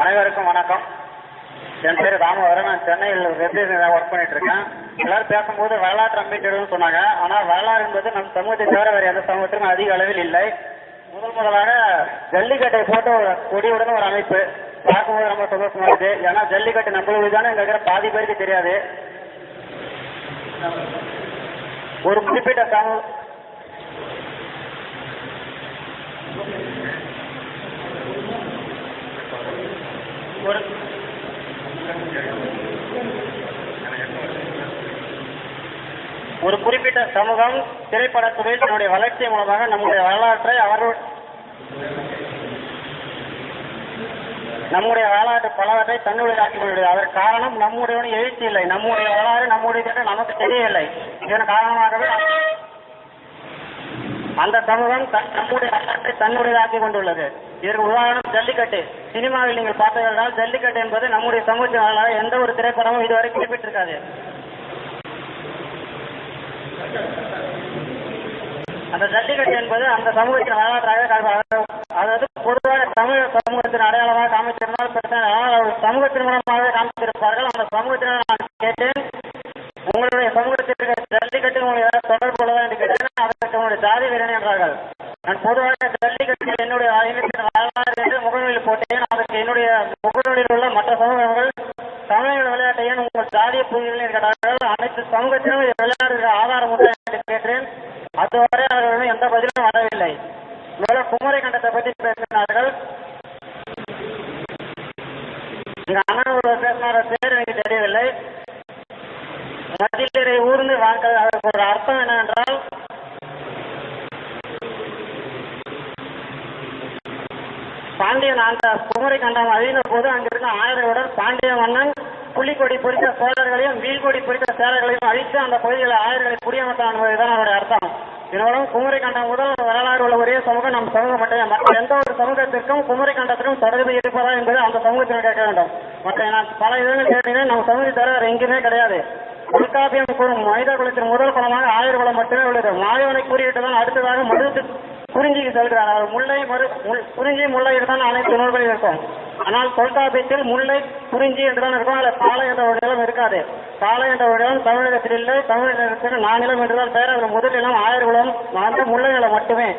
அனைவருக்கும் வணக்கம். என் பேர் ராமவரன் நான் சென்னையில் வெப்சைட் ஒர்க் பண்ணிட்டு இருக்கேன் எல்லாரும் பேசும்போது வரலாற்று நம்பிக்கைன்னு சொன்னாங்க. ஆனால் வரலாறு என்பது நம் சமூகத்தை தவிர வேறு எந்த சமூகத்திலும் அதிக அளவில் இல்லை. முதல் முதலாக ஜல்லிக்கட்டை போட்டு ஒரு கொடியுடன் ஒரு அமைப்பு பார்க்கும்போது ரொம்ப சந்தோஷமா இருக்கு. ஏன்னா ஜல்லிக்கட்டு நம்மளுக்கு தானே இங்க இருக்கிற பாதி பேருக்கு தெரியாது. ஒரு குறிப்பிட்ட சமூக ஒரு குறிப்பிட்ட சமூகம் திரைப்படத்துறையில் தன்னுடைய வளர்ச்சி மூலமாக நம்முடைய வரலாற்றை அவர்கள் நம்முடைய வரலாற்று பலவற்றை தன்னுடையதாக்கி கொண்டுள்ளது அதற்கு காரணம் நம்முடைய எழுச்சி இல்லை. நம்முடைய வரலாறு நம்முடைய நமக்கு தெரியவில்லை. இதன் காரணமாகவே அந்த சமூகம் தன்னுடைய நம்முடைய தன்னுடையதாக்கி கொண்டுள்ளது. இதற்கு உதாரணம் ஜல்லிக்கட்டு. சினிமாவில் நீங்கள் பார்த்ததால் ஜல்லிக்கட்டு என்பது நம்முடைய சமூகத்தின் எந்த ஒரு திரைப்படமும் இதுவரை குறிப்பிட்டிருக்காது. அந்த ஜல்லிக்கட்டு என்பது அந்த சமூகத்தின் வரலாற்றாக அதாவது பொதுவாக தமிழ் சமூகத்தின் அடையாளமாக காமிச்சிருந்தால் பிரச்சனை ஆனால் அவர் சமூகத்தின் மூலமாக காமித்திருப்பார்கள். அந்த சமூகத்தினர் நான் கேட்டேன். உங்களுடைய சமூகத்திற்கு ஜல்லிக்கட்டு உங்களுக்கு தொடர்பு உள்ளதா என்று கேட்டேன் அதற்கு உங்களுடைய ஜாதி வீரன் என்றார்கள் நான் பொதுவாக ஜல்லிக்கட்டு என்னுடைய இனத்தின் வரலாறு என்று முகநூலில் போட்டேன் அதற்கு என்னுடைய முகநூலில் உள்ள மற்ற சமூகங்கள் தமிழக விளையாட்டை ஏன் உங்கள் சாதிய புரிதல் கேட்டார்கள் அனைத்து சமூகத்திலும் விளையாடுகிற ஆதாரம் உண்டு என்று கேட்டேன். அதுவரை அவர்களிடம் எந்த பதிலும் வரவில்லை. மேலும் குமரி கண்டத்தை பற்றி பேசினார்கள். அண்ணன் பேசினார. பேர் எனக்கு தெரியவில்லை. மதிலரை ஊர்ந்து வாழ்க்கை அதற்கு ஒரு அர்த்தம் என்னவென்றால் பாண்டியன் அந்த குமரி கண்டம் அழிந்த போது அங்கிருந்த ஆயிரங்களுடன் பாண்டிய மன்னன் புலிக்கொடி பொறித்த சோழர்களையும் வீழ்கொடி பொறித்த சேரர்களையும் அழித்து அந்த பகுதிகளை ஆயர்களை குடியமர்த்தான் என்பதுதான் அவருடைய அர்த்தம். இதனுடன் குமரி கண்டம் முதல் வரலாறு உள்ள ஒரே சமூகம் நம் சமூகம் மட்டுமே. மற்ற எந்த ஒரு சமூகத்திற்கும் குமரி கண்டத்திற்கும் தொடர்பு இருப்பதா என்பது அந்த சமூகத்தினர் கேட்க வேண்டும். மற்ற நான் பல இடங்கள் கேட்டீங்கன்னா நம் சமூகத்தை தவிர வேறு எங்கேயுமே கிடையாது. தொல்காப்பியம் கூறும் மனித குலத்தின் முதல் குலமாக ஆயுர் குலம் மட்டுமே உள்ளது. மாயவனை கூறிவிட்டு தான் அடுத்ததாக மருத்து குறிஞ்சிக்கு செல்கிறார் அவர் முல்லை மறு முள்- குறிஞ்சி முல்லை தான் அனைத்து நூல்களும் இருக்கும். ஆனால் தொல்காப்பியத்தில் முல்லை குறிஞ்சி என்றுதான் இருக்கும். அதில் பாலை என்ற ஒரு நிலம் இருக்காது. பாலை என்ற ஒரு நிலம் தமிழகத்தில் இல்லை. தமிழகத்தில் நானிலம் என்றுதான் பெயர் அதில் முதல் நிலம் ஆயிரகுலம் அந்த முல்லை நிலம் மட்டுமே.